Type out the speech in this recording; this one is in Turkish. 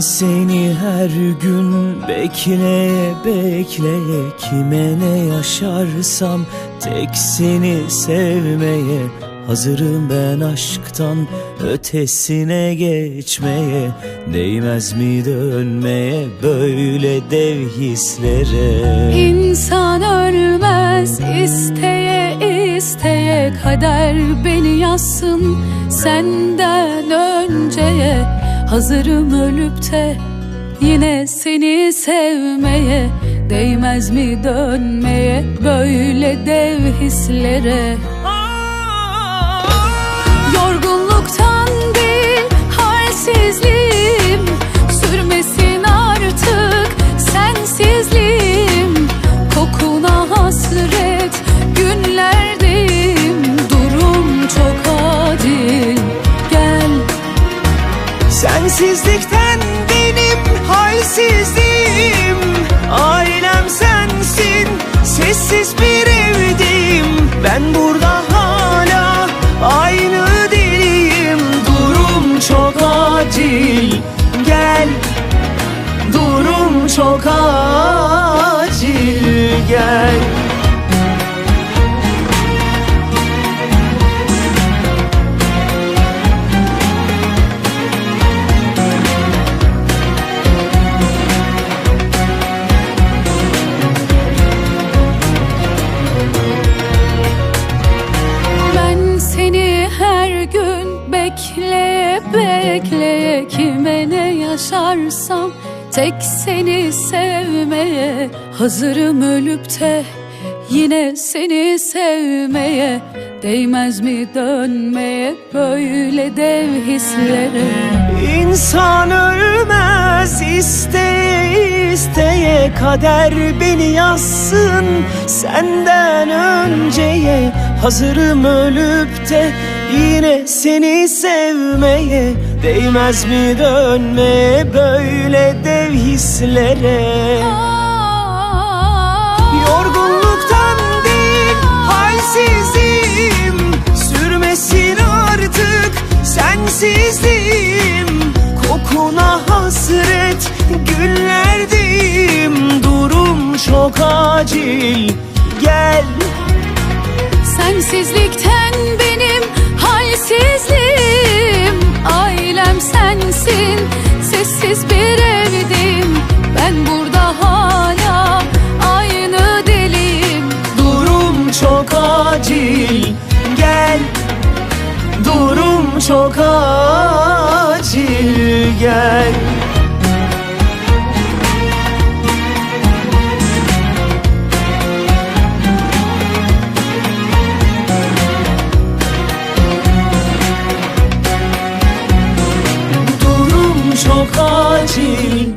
Seni her gün bekleye bekleye Kime ne yaşarsam tek seni sevmeye Hazırım ben aşktan ötesine geçmeye. Değmez mi dönmeye böyle dev hislere? İnsan ölmez isteye isteye Kader beni yazsın senden önceye Hazırım ölüp de yine seni sevmeye Değmez mi dönmeye? Böyle dev hislere Sensizlikten benim halsizliğim. Ailem sensin sessiz bir evdeyim Ben burada hala aynı deliyim. Durum çok acil. Gel Durum çok acil gün bekleye bekleye Kime ne yaşarsam tek seni sevmeye Hazırım ölüp de yine seni sevmeye. Değmez mi dönmeye böyle dev hislere? İnsan ölmez isteye isteye Kader beni yazsın senden önceye. Hazırım ölüp de yine seni sevmeye Değmez mi dönmeye böyle dev hislere? Yorgunluktan değil halsizim. Sürmesin artık sensizliğim Kokuna hasret günlerdeyim Durum çok acil gel. Sensizlikten benim çok acil gel. Durum çok acil